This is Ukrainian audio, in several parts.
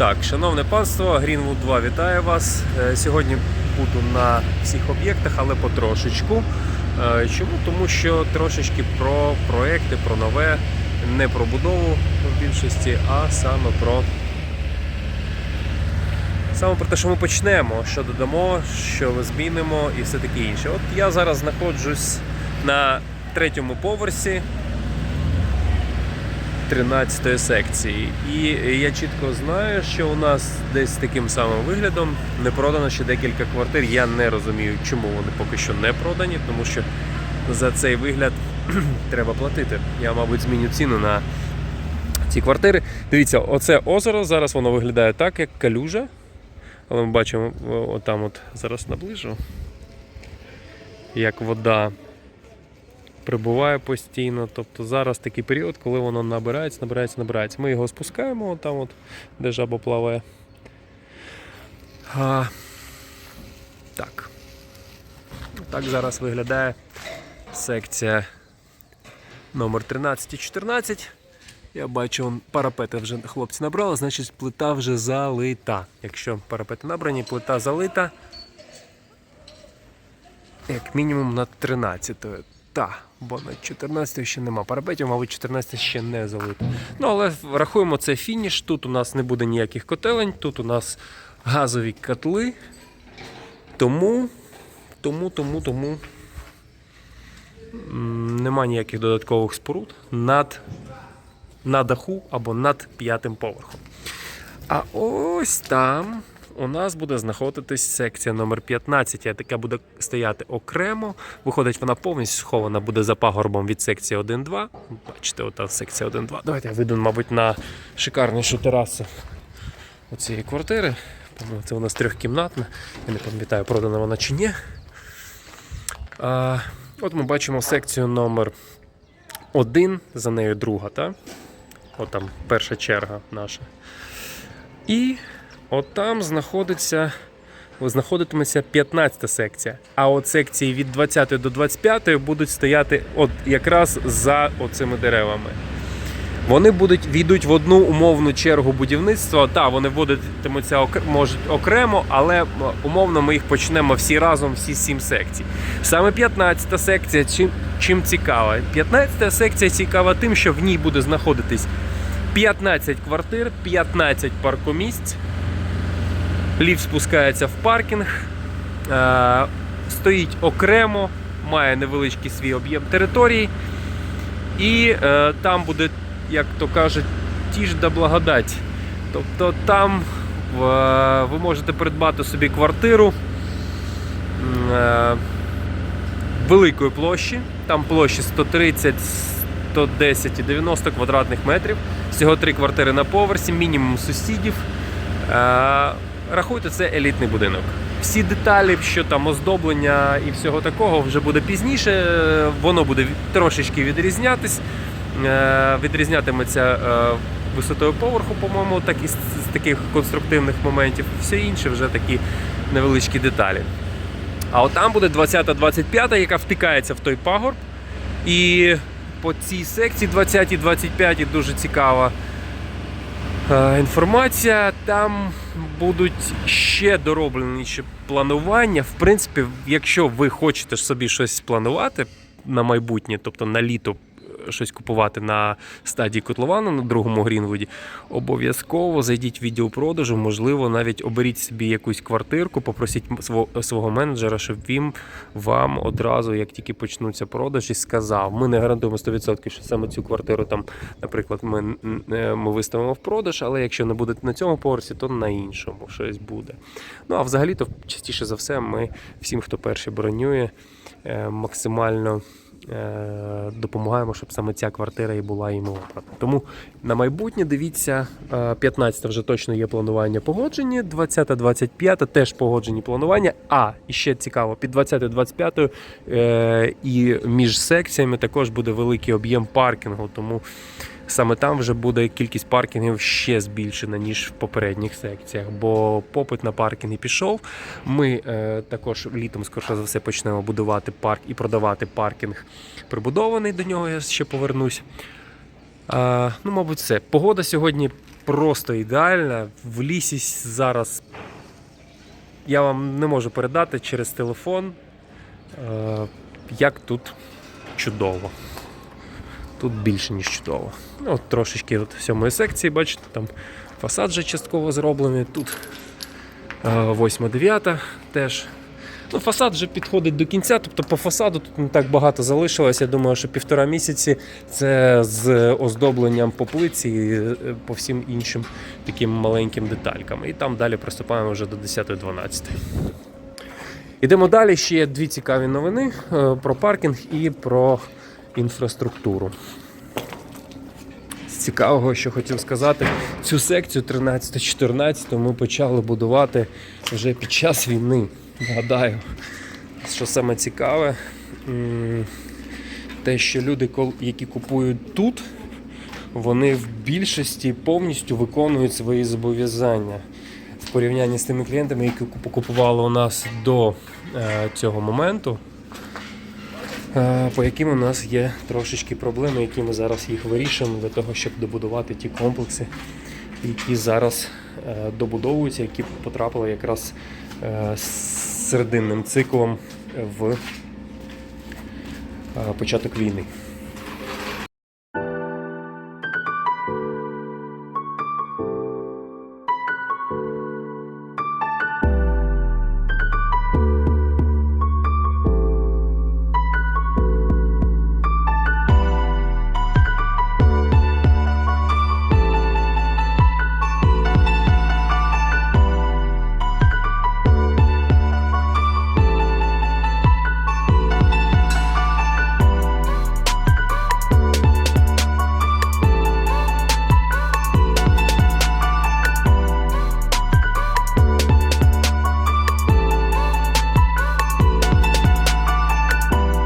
Так, шановне панство, Greenwood 2 вітає вас. Е, Сьогодні буду на всіх об'єктах, але потрошечку. Е, Чому? Тому що трошечки про проекти, про нове, не про будову в більшості, а саме про саме про те, що ми почнемо, що додамо, що змінимо і все таке інше. От я зараз знаходжусь на третьому поверсі 13 секції. І я чітко знаю, що у нас десь таким самим виглядом не продано ще декілька квартир. Я не розумію, чому вони поки що не продані, тому що за цей вигляд треба платити. Я, мабуть, зміню ціну на ці квартири. Дивіться, оце озеро зараз воно виглядає так, як калюжа. Але ми бачимо, отам от зараз наближу, як вода прибуває постійно. Тобто зараз такий період, коли воно набирається, набирається, набирається. Ми його спускаємо, там от, де жаба плаває. А, так. Так зараз виглядає секція номер 13 і 14. Я бачу, он парапети вже хлопці набрали, значить плита вже залита. Якщо парапети набрані, плита залита. Як мінімум на 13. Та, бо на 14 ще нема парапетів, мабуть, 14 ще не залито. Ну, але рахуємо це фініш. Тут у нас не буде ніяких котелень, тут у нас газові котли. Тому, тому, тому, тому нема ніяких додаткових споруд над, на даху або над п'ятим поверхом. А ось там у нас буде знаходитись секція номер 15, яка буде стояти окремо. Виходить, вона повністю схована буде за пагорбом від секції 1-2. Бачите, ота секція 1-2. Давайте я вийду, мабуть, на шикарнішу терасу цієї квартири. Це у нас трьохкімнатна. Я не пам'ятаю, продана вона чи ні. А, от ми бачимо секцію номер 1, за нею друга, так? От там перша черга наша. І от там знаходиться, знаходитиметься 15 секція. А от секції від 20 до 25 будуть стояти от якраз за оцими деревами. Вони будуть війдуть в одну умовну чергу будівництва. Так, вони вводитимуться можуть окремо, але умовно ми їх почнемо всі разом, всі сім секцій. Саме 15 секція чим, чим цікава? 15 секція цікава тим, що в ній буде знаходитись 15 квартир, 15 паркомісць. Ліфт спускається в паркінг, е, стоїть окремо, має невеличкий свій об'єм території. І е, там буде, як то кажуть, ті ж да благодать. Тобто там ви можете придбати собі квартиру е, великої площі. Там площі 130, 110 і 90 квадратних метрів. Всього три квартири на поверсі, мінімум сусідів. Рахуйте, це елітний будинок. Всі деталі, що там оздоблення і всього такого, вже буде пізніше. Воно буде трошечки відрізнятись. Е, Відрізнятиметься е, висотою поверху, по-моєму, так і з, таких конструктивних моментів. Все інше вже такі невеличкі деталі. А от там буде 20-25, яка втикається в той пагорб. І по цій секції 20-25 дуже цікава інформація. Там будуть ще дороблені планування. В принципі, якщо ви хочете собі щось планувати на майбутнє, тобто на літо. Щось купувати на стадії котловану на другому Грінвуді, обов'язково зайдіть в відділ продажу. Можливо, навіть оберіть собі якусь квартирку, попросіть свого менеджера, щоб він вам одразу, як тільки почнуться продажі, сказав. Ми не гарантуємо 100%, що саме цю квартиру там, наприклад, ми, е, ми виставимо в продаж, але якщо не буде на цьому поверсі, то на іншому щось буде. Ну а взагалі, то частіше за все, ми всім, хто перший бронює, е, максимально. Е, Допомагаємо, щоб саме ця квартира і була йому обрана. Тому на майбутнє дивіться, е, 15 вже точно є планування погоджені, 20-25 теж погоджені планування. А і ще цікаво, під 20-25 е, і між секціями також буде великий об'єм паркінгу. Тому саме там вже буде кількість паркінгів ще збільшена, ніж в попередніх секціях, бо попит на паркінги пішов. Ми е, також літом, скоріше за все, почнемо будувати парк і продавати паркінг прибудований. До нього я ще повернусь. А, ну, мабуть, все. Погода сьогодні просто ідеальна. В лісі зараз я вам не можу передати через телефон, е, як тут чудово. Тут більше, ніж чудово. Ну, от трошечки от сьомої секції, бачите, там фасад вже частково зроблений. Тут е, восьма, дев'ята теж. Ну, фасад вже підходить до кінця, тобто по фасаду тут не так багато залишилось. Я думаю, що півтора місяці це з оздобленням по плиці і е, по всім іншим таким маленьким деталькам. І там далі приступаємо вже до 10-12. Ідемо далі. Ще є дві цікаві новини е, про паркінг і про інфраструктуру. З цікавого, що хотів сказати, цю секцію 13-14 ми почали будувати вже під час війни. Нагадаю, що саме цікаве, те, що люди, які купують тут, вони в більшості повністю виконують свої зобов'язання в порівнянні з тими клієнтами, які куп- купували у нас до е, цього моменту. Е, По яким у нас є трошечки проблеми, які ми зараз їх вирішуємо для того, щоб добудувати ті комплекси, які зараз е, добудовуються, які потрапили якраз е, з серединним циклом в початок війни.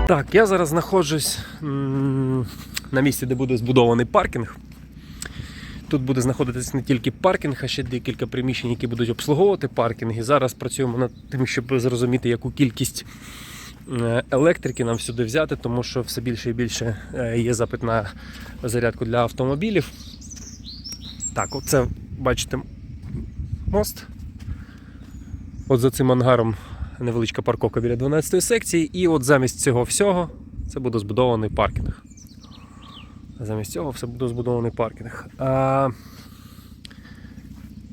Так, я зараз знаходжусь на місці, де буде збудований паркінг. Тут буде знаходитися не тільки паркінг, а ще декілька приміщень, які будуть обслуговувати паркінг. І зараз працюємо над тим, щоб зрозуміти, яку кількість е, електрики нам сюди взяти, тому що все більше і більше е, є запит на зарядку для автомобілів. Так, оце бачите мост. От за цим ангаром невеличка парковка біля 12 секції, і от замість цього всього це буде збудований паркінг. Замість цього все буде збудований паркінг. А,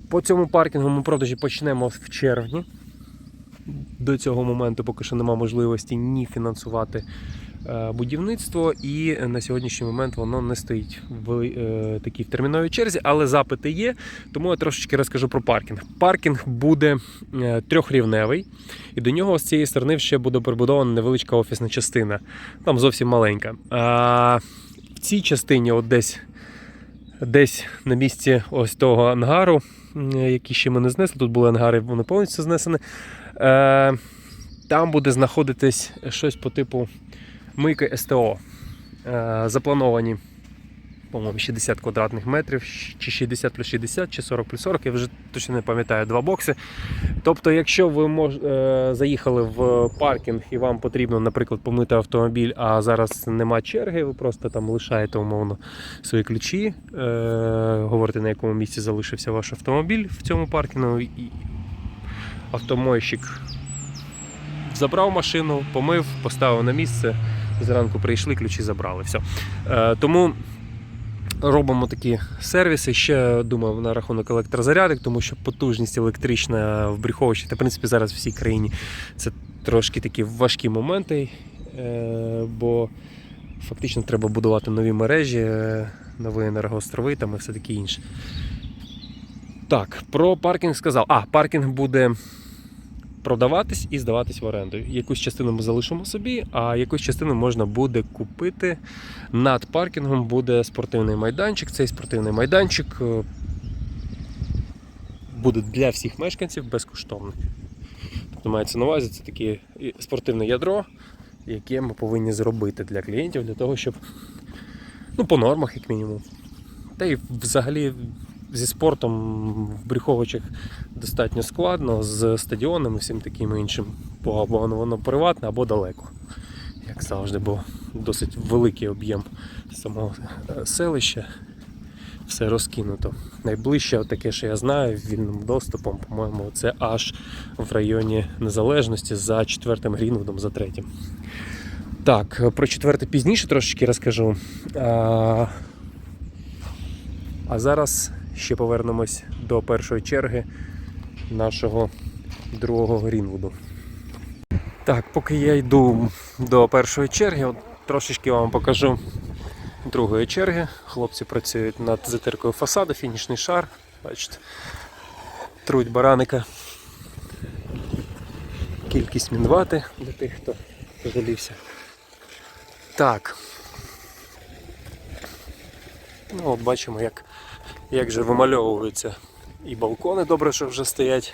по цьому паркінгу ми продажі почнемо в червні. До цього моменту поки що немає можливості ні фінансувати будівництво, і на сьогоднішній момент воно не стоїть в е, такій терміновій черзі, але запити є. Тому я трошечки розкажу про паркінг. Паркінг буде е, трьохрівневий, і до нього з цієї сторони ще буде прибудована невеличка офісна частина. Там зовсім маленька. А в цій частині, от десь, десь на місці ось того ангару, який ще ми не знесли, тут були ангари, вони повністю знесені. Е, там буде знаходитись щось по типу мийки СТО. Е, заплановані, по-моєму, 60 квадратних метрів, чи 60 плюс 60, чи 40 плюс 40, я вже точно не пам'ятаю, два бокси. Тобто, якщо ви мож, е, заїхали в паркінг і вам потрібно, наприклад, помити автомобіль, а зараз нема черги, ви просто там лишаєте умовно свої ключі, е, говорите, на якому місці залишився ваш автомобіль в цьому паркінгу, і автомойщик забрав машину, помив, поставив на місце. Зранку прийшли, ключі забрали. Все. Тому робимо такі сервіси. Ще думаю на рахунок електрозарядок, тому що потужність електрична в Бріховищі, та в принципі зараз в всій країні це трошки такі важкі моменти, е, бо фактично треба будувати нові мережі, е, нові енергоострови там і все таке інше. Так, про паркінг сказав. А, паркінг буде продаватись і здаватись в оренду. Якусь частину ми залишимо собі, а якусь частину можна буде купити. Над паркінгом буде спортивний майданчик. Цей спортивний майданчик е, буде для всіх мешканців безкоштовний. Тобто мається на увазі, це таке спортивне ядро, яке ми повинні зробити для клієнтів, для того, щоб ну, по нормах, як мінімум. Та й взагалі зі спортом в Брюховичах достатньо складно, з стадіонами, всім таким іншим, бо або воно, приватне, або далеко. Як завжди, бо досить великий об'єм самого е, селища. все розкинуто. Найближче таке, що я знаю, вільним доступом, по-моєму, це аж в районі Незалежності за четвертим Грінвудом, за третім. Так, про четверте пізніше трошечки розкажу. А, а зараз ще повернемось до першої черги нашого другого Грінвуду. Так, поки я йду до першої черги, от трошечки вам покажу другої черги. Хлопці працюють над затиркою фасаду, фінішний шар. Бачите, труть бараника. Кількість мінвати для тих, хто жалівся. Так. Ну, от бачимо, як, як же вимальовуються і балкони добре, що вже стоять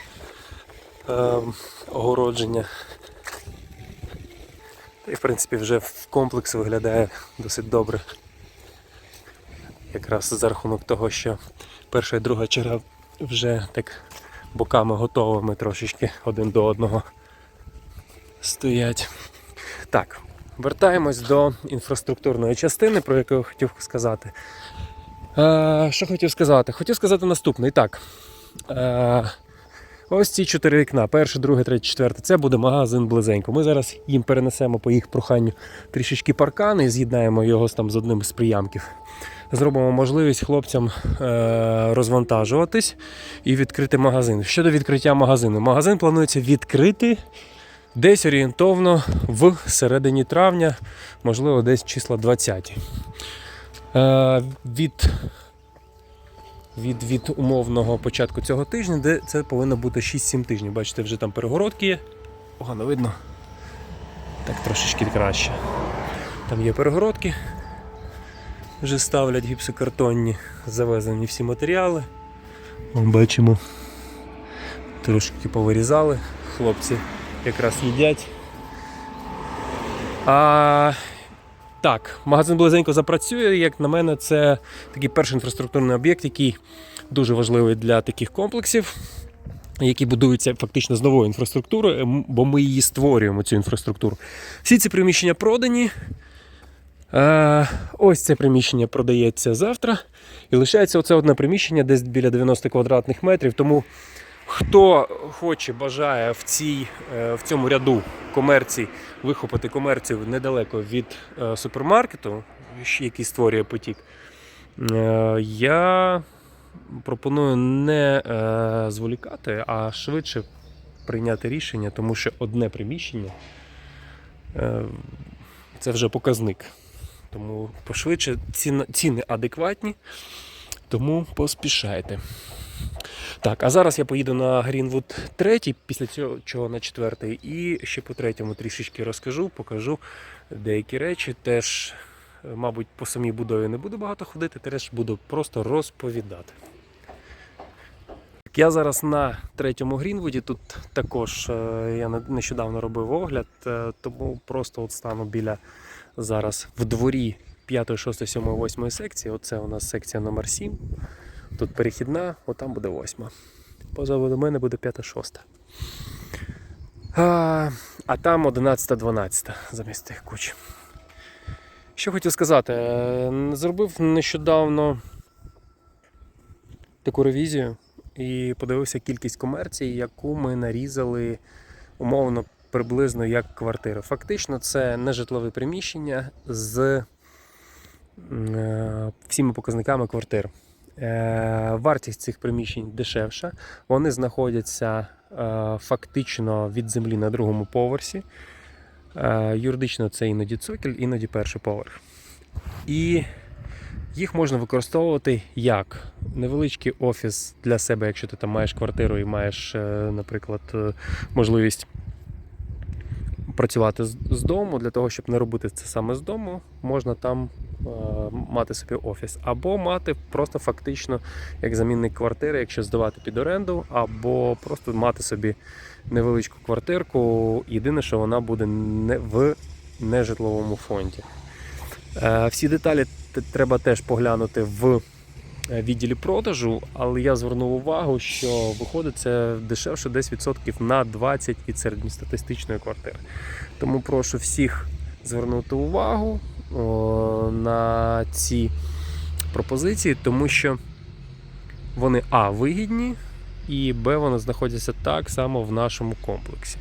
ем, огородження. Й в принципі вже в комплекс виглядає досить добре. Якраз за рахунок того, що перша і друга черга вже так боками готовими трошечки один до одного стоять. Так, вертаємось до інфраструктурної частини, про яку я хотів сказати. Е, що хотів сказати? Хотів сказати наступне. І так. Е, ось ці чотири вікна: перше, друге, третє, четверте. Це буде магазин близенько. Ми зараз їм перенесемо по їх проханню трішечки паркан і з'єднаємо його там з одним з приямків. Зробимо можливість хлопцям е, розвантажуватись і відкрити магазин. Щодо відкриття магазину, магазин планується відкрити десь орієнтовно в середині травня, можливо, десь числа 20. Е, від, від, від умовного початку цього тижня, де це повинно бути 6-7 тижнів. Бачите, вже там перегородки є. Погано видно. Так трошечки краще. Там є перегородки. Вже ставлять гіпсокартонні, завезені всі матеріали. Вон бачимо. Трошки повирізали. Хлопці якраз їдять. А, так, магазин близенько запрацює. Як на мене, це такий перший інфраструктурний об'єкт, який дуже важливий для таких комплексів, які будуються фактично з нової інфраструктури, бо ми її створюємо, цю інфраструктуру. Всі ці приміщення продані. Е, ось це приміщення продається завтра. І лишається оце одне приміщення, десь біля 90 квадратних метрів. Тому хто хоче, бажає в, цій, е, в цьому ряду комерції вихопити комерцію недалеко від е, супермаркету, який створює потік, е, я пропоную не е, зволікати, а швидше прийняти рішення, тому що одне приміщення це вже показник. Тому пошвидше ціни адекватні, тому поспішайте. Так, а зараз я поїду на Грінвуд 3, після цього чого на четвертий, і ще по третьому трішечки розкажу, покажу деякі речі. Теж, е, мабуть, по самій будові не буду багато ходити, теж буду просто розповідати. Я зараз на третьому Грінвуді. Тут також е, я нещодавно робив огляд, е, тому просто от стану біля зараз в дворі 5, 6, 7, 8 секції. Оце у нас секція номер 7. Тут перехідна, отам буде 8. Позаду мене буде 5, 6. А, а там 11, 12 замість тих куч. Що хотів сказати, е, зробив нещодавно таку ревізію і подивився кількість комерції, яку ми нарізали умовно приблизно як квартири. Фактично, це нежитлове приміщення з е, всіма показниками квартир. Е, Вартість цих приміщень дешевша. Вони знаходяться е, фактично від землі на другому поверсі. Е, Юридично це іноді цокіль, іноді перший поверх. І їх можна використовувати як невеличкий офіс для себе, якщо ти там маєш квартиру і маєш, наприклад, можливість працювати з дому, для того, щоб не робити це саме з дому, можна там е, мати собі офіс, або мати просто фактично як замінник квартири, якщо здавати під оренду, або просто мати собі невеличку квартирку. Єдине, що вона буде не в нежитловому фонді. Е, Всі деталі треба теж поглянути в відділі продажу, але я звернув увагу, що виходить це дешевше десь відсотків на 20 від середньостатистичної квартири. Тому прошу всіх звернути увагу на ці пропозиції, тому що вони А вигідні, і Б вони знаходяться так само в нашому комплексі.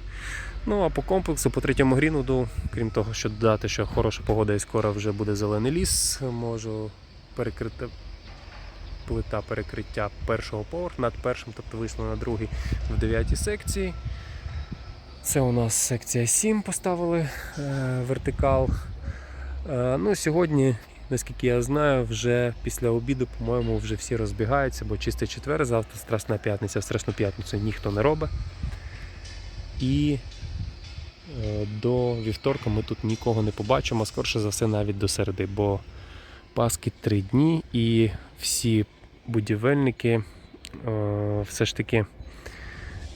Ну а по комплексу, по третьому Грінвуду, крім того, що додати, що хороша погода і скоро вже буде зелений ліс, можу перекрити плита перекриття першого поверху над першим, тобто вийшло на другий в дев'ятій секції. Це у нас секція 7 поставили е, вертикал. Е, ну, сьогодні, наскільки я знаю, вже після обіду, по-моєму, вже всі розбігаються, бо чистий четвер, завтра страсна п'ятниця, страсну п'ятницю ніхто не робить. І е, до вівторка ми тут нікого не побачимо, скорше за все, навіть до середи, бо Паски три дні і всі будівельники е, все ж таки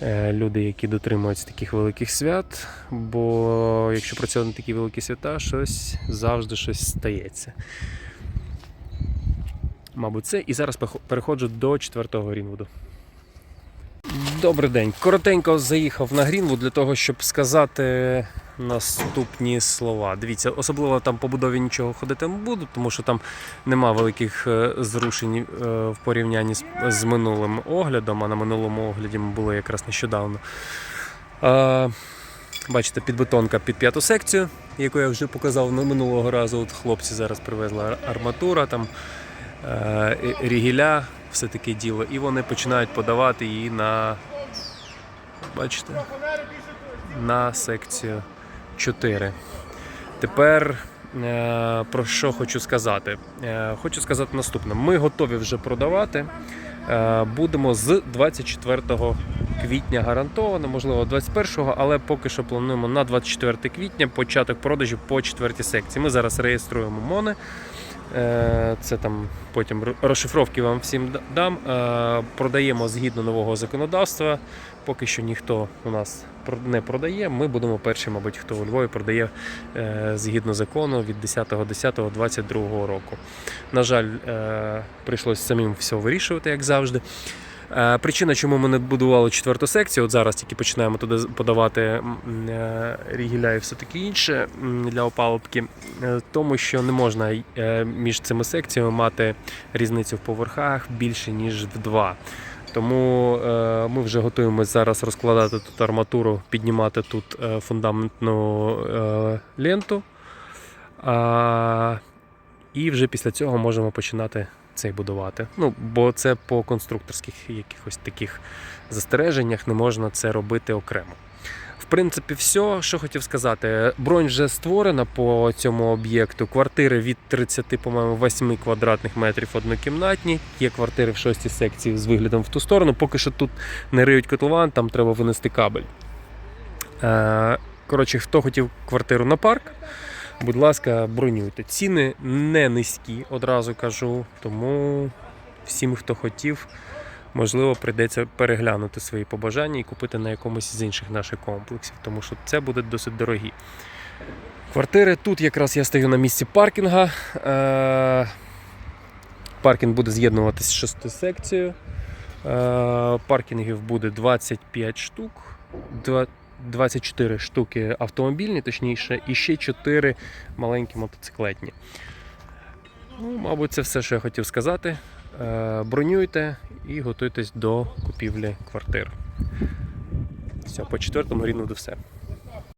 е, люди, які дотримуються таких великих свят, бо якщо працювати на такі великі свята, щось завжди щось стається. Мабуть, це. І зараз переходжу до четвертого Грінвуду. Добрий день. Коротенько заїхав на Грінвуд для того, щоб сказати наступні слова. Дивіться, особливо там по будові нічого ходити не буду, тому що там нема великих е, зрушень е, в порівнянні з, минулим оглядом, а на минулому огляді ми були якраз нещодавно. Бачите, підбетонка під п'яту секцію, яку я вже показав минулого разу. От хлопці зараз привезли ар- арматура, там е, рігіля, все таке діло. І вони починають подавати її на. Бачите? На секцію 4. Тепер е, про що хочу сказати? Е, хочу сказати наступне: ми готові вже продавати. Е, будемо з 24 квітня гарантовано, можливо, 21-го, але поки що плануємо на 24 квітня початок продажів по четвертій секції. Ми зараз реєструємо мони. Це там потім розшифровки вам всім дам. Продаємо згідно нового законодавства. Поки що ніхто у нас не продає. Ми будемо перші, мабуть, хто у Львові продає е, згідно закону від 10.10.22 року. На жаль, е, прийшлося самим все вирішувати, як завжди. Е, Причина, чому ми не будували четверту секцію, от зараз тільки починаємо туди подавати рігіля і все таке інше для опалубки, тому що не можна між цими секціями мати різницю в поверхах більше, ніж в два. Тому е, ми вже готуємося зараз розкладати тут арматуру, піднімати тут е, фундаментну е, ленту. І вже після цього можемо починати цей будувати. Ну, бо це по конструкторських якихось таких застереженнях не можна це робити окремо. В принципі, все, що хотів сказати. Бронь вже створена по цьому об'єкту. Квартири від 30, по-моєму, 8 квадратних метрів однокімнатні. Є квартири в шостій секції з виглядом в ту сторону. Поки що тут не риють котлован, там треба винести кабель. Е, Коротше, хто хотів квартиру на парк, будь ласка, бронюйте. Ціни не низькі, одразу кажу. Тому всім, хто хотів, можливо, прийдеться переглянути свої побажання і купити на якомусь з інших наших комплексів, тому що це буде досить дорогі. Квартири тут якраз я стою на місці паркінга. Е, Паркінг буде з'єднуватися з шестою секцією. Е, Паркінгів буде 25 штук. 24 штуки автомобільні, точніше, і ще 4 маленькі мотоциклетні. Ну, мабуть, це все, що я хотів сказати. Е, Бронюйте і готуйтесь до купівлі квартир. Все, по четвертому рівну до все.